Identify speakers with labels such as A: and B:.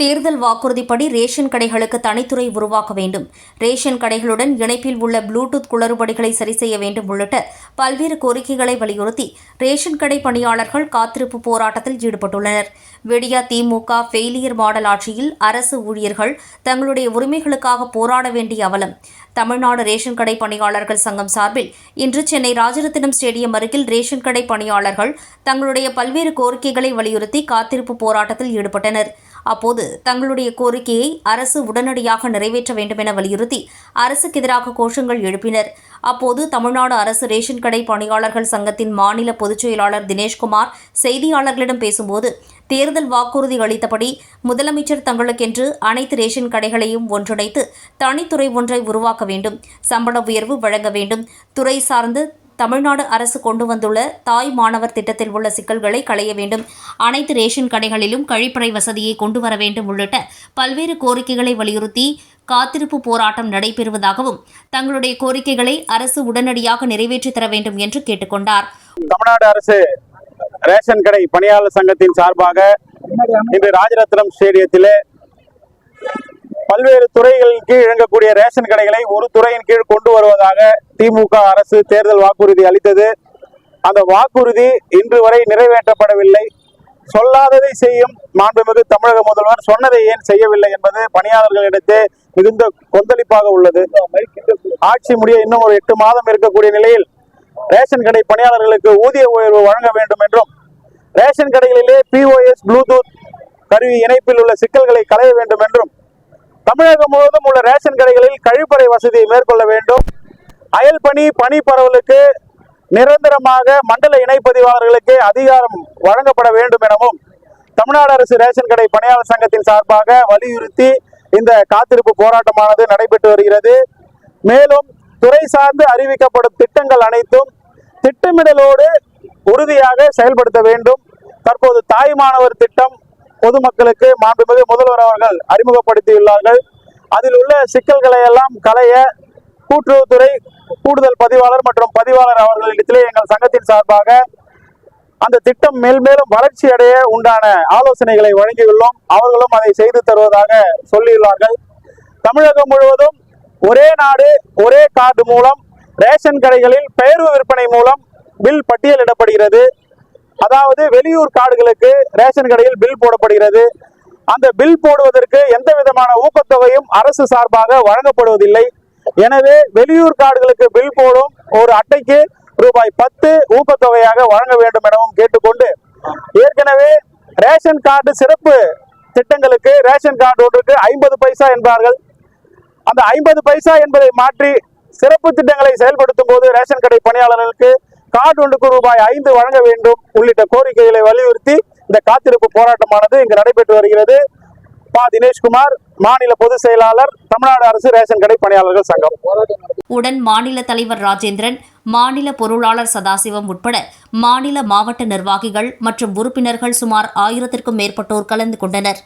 A: தேர்தல் வாக்குறுதிப்படி ரேஷன் கடைகளுக்கு தனித்துறை உருவாக்க வேண்டும். ரேஷன் கடைகளுடன் இணைப்பில் உள்ள ப்ளூடூத் குளறுபடிகளை சரி செய்ய வேண்டும் உள்ளிட்ட பல்வேறு கோரிக்கைகளை வலியுறுத்தி ரேஷன் கடை பணியாளர்கள் காத்திருப்பு போராட்டத்தில் ஈடுபட்டுள்ளனர். வெடியா திமுக ஃபெயிலியர் மாடல் ஆட்சியில் அரசு ஊழியர்கள் தங்களுடைய உரிமைகளுக்காக போராட வேண்டிய அவலம். தமிழ்நாடு ரேஷன் கடை பணியாளர்கள் சங்கம் சார்பில் இன்று சென்னை ராஜரத்தினம் ஸ்டேடியம் அருகில் ரேஷன் கடை பணியாளர்கள் தங்களுடைய பல்வேறு கோரிக்கைகளை வலியுறுத்தி காத்திருப்பு போராட்டத்தில் ஈடுபட்டனர். அப்போது தங்களுடைய கோரிக்கையை அரசு உடனடியாக நிறைவேற்ற வேண்டும் என வலியுறுத்தி அரசுக்கு எதிராக கோஷங்கள் எழுப்பினர். அப்போது தமிழ்நாடு அரசு ரேஷன் கடை பணியாளர்கள் சங்கத்தின் மாநில பொதுச் செயலாளர் தினேஷ்குமார் செய்தியாளர்களிடம் பேசும்போது தேர்தல் வாக்குறுதி அளித்தபடி முதலமைச்சர் தங்களுக்கென்று அனைத்து ரேஷன் கடைகளையும் ஒன்றிணைத்து தனித்துறை ஒன்றை உருவாக்க வேண்டும் சம்பள உயர்வு வழங்க வேண்டும் துறை சார்ந்து தமிழ்நாடு அரசு கொண்டு வந்துள்ள தாய் மாணவர் திட்டத்தில் உள்ள சிக்கல்களை களைய வேண்டும். அனைத்து ரேஷன் கடைகளிலும் கழிப்பறை வசதியை கொண்டு வர வேண்டும் உள்ளிட்ட பல்வேறு கோரிக்கைகளை வலியுறுத்தி காத்திருப்பு போராட்டம் நடைபெறுவதாகவும் தங்களுடைய கோரிக்கைகளை அரசு உடனடியாக நிறைவேற்றி தர வேண்டும் என்று கேட்டுக்கொண்டார்.
B: தமிழ்நாடு அரசு ரேஷன் கடை பணியாளர் சங்கத்தின் சார்பாக இன்று ராஜரத்னம் ஸ்டேடியத்திலே பல்வேறு துறைகளின் கீழ் இயங்கக்கூடிய ரேஷன் கடைகளை ஒரு துறையின் கீழ் கொண்டு வருவதாக திமுக அரசு தேர்தல் வாக்குறுதி அளித்தது. அந்த வாக்குறுதி இன்று வரை நிறைவேற்றப்படவில்லை. சொல்லாததை செய்யும் மாண்புமிகு தமிழக முதல்வர் சொன்னதை ஏன் செய்யவில்லை என்பது பணியாளர்களிடத்தே மிகுந்த கொந்தளிப்பாக உள்ளது. ஆட்சி முடிய இன்னும் ஒரு எட்டு மாதம் இருக்கக்கூடிய நிலையில் ரேஷன் கடை பணியாளர்களுக்கு ஊதிய உயர்வு வழங்க வேண்டும் என்றும் ரேஷன் கடைகளிலே பிஓஎஸ் ப்ளூடூத் கருவி இணைப்பில் உள்ள சிக்கல்களை களைய வேண்டும் என்றும் தமிழகம் முழுவதும் உள்ள ரேஷன் கடைகளில் கழிப்பறை வசதியை மேற்கொள்ள வேண்டும். அயல் பணி பனி பரவலுக்கு நிரந்தரமாக மண்டல இணைப்பதிவாளர்களுக்கு அதிகாரம் வழங்கப்பட வேண்டும் எனவும் தமிழ்நாடு அரசு ரேஷன் கடை பணியாளர் சங்கத்தின் சார்பாக வலியுறுத்தி இந்த காத்திருப்பு போராட்டமானது நடைபெற்று வருகிறது. மேலும் துறை சார்ந்து அறிவிக்கப்படும் திட்டங்கள் அனைத்தும் திட்டமிடலோடு உறுதியாக செயல்படுத்த வேண்டும். தற்போது தாய் மாணவர் திட்டம் பொதுமக்களுக்கு மாண்புமிகு முதல்வர் அவர்கள் அறிமுகப்படுத்தியுள்ளார்கள். அதில் உள்ள சிக்கல்களை எல்லாம் களைய கூட்டுறவுத்துறை கூடுதல் பதிவாளர் மற்றும் பதிவாளர் அவர்களிடத்திலே எங்கள் சங்கத்தின் சார்பாக அந்த திட்டம் மேல்மேலும் வளர்ச்சி அடைய உண்டான ஆலோசனைகளை வழங்கியுள்ளோம். அவர்களும் அதை செய்து தருவதாக சொல்லியுள்ளார்கள். தமிழகம் முழுவதும் ஒரே நாடு ஒரே கார்டு மூலம் ரேஷன் கடைகளில் பெயர்வு விற்பனை மூலம் பில் பட்டியலிடப்படுகிறது. அதாவது வெளியூர் கார்டுகளுக்கு ரேஷன் கடையில் பில் போடப்படுகிறது. அந்த பில் போடுவதற்கு எந்த விதமான ஊக்கத்தொகையும் அரசு சார்பாக வழங்கப்படுவதில்லை. எனவே வெளியூர் கார்டுகளுக்கு பில் போடும் ஒரு அட்டைக்கு ரூபாய் பத்து ஊக்கத்தொகையாக வழங்க வேண்டும் எனவும் கேட்டுக்கொண்டு ஏற்கனவே ரேஷன் கார்டு சிறப்பு திட்டங்களுக்கு ரேஷன் கார்டு ஒன்றுக்கு ஐம்பது பைசா என்பார்கள். அந்த ஐம்பது பைசா என்பதை மாற்றி சிறப்பு திட்டங்களை செயல்படுத்தும் போது ரேஷன் கடை பணியாளர்களுக்கு கார்டு ஒன்றுக்கு ரூபாய் ஐந்து வழங்க வேண்டும் உள்ளிட்ட கோரிக்கைகளை வலியுறுத்தி இந்த காத்திருப்பு போராட்டமானது இங்கு நடைபெற்று வருகிறது. பா. தினேஷ்குமார் மாநில பொதுச் செயலாளர் தமிழ்நாடு அரசு ரேஷன் கடை பணியாளர்கள் சங்கம்.
A: உடன் மாநில தலைவர் ராஜேந்திரன் மாநில பொருளாளர் சதாசிவம் உட்பட மாநில மாவட்ட நிர்வாகிகள் மற்றும் உறுப்பினர்கள் சுமார் ஆயிரத்திற்கும் மேற்பட்டோர் கலந்து கொண்டனர்.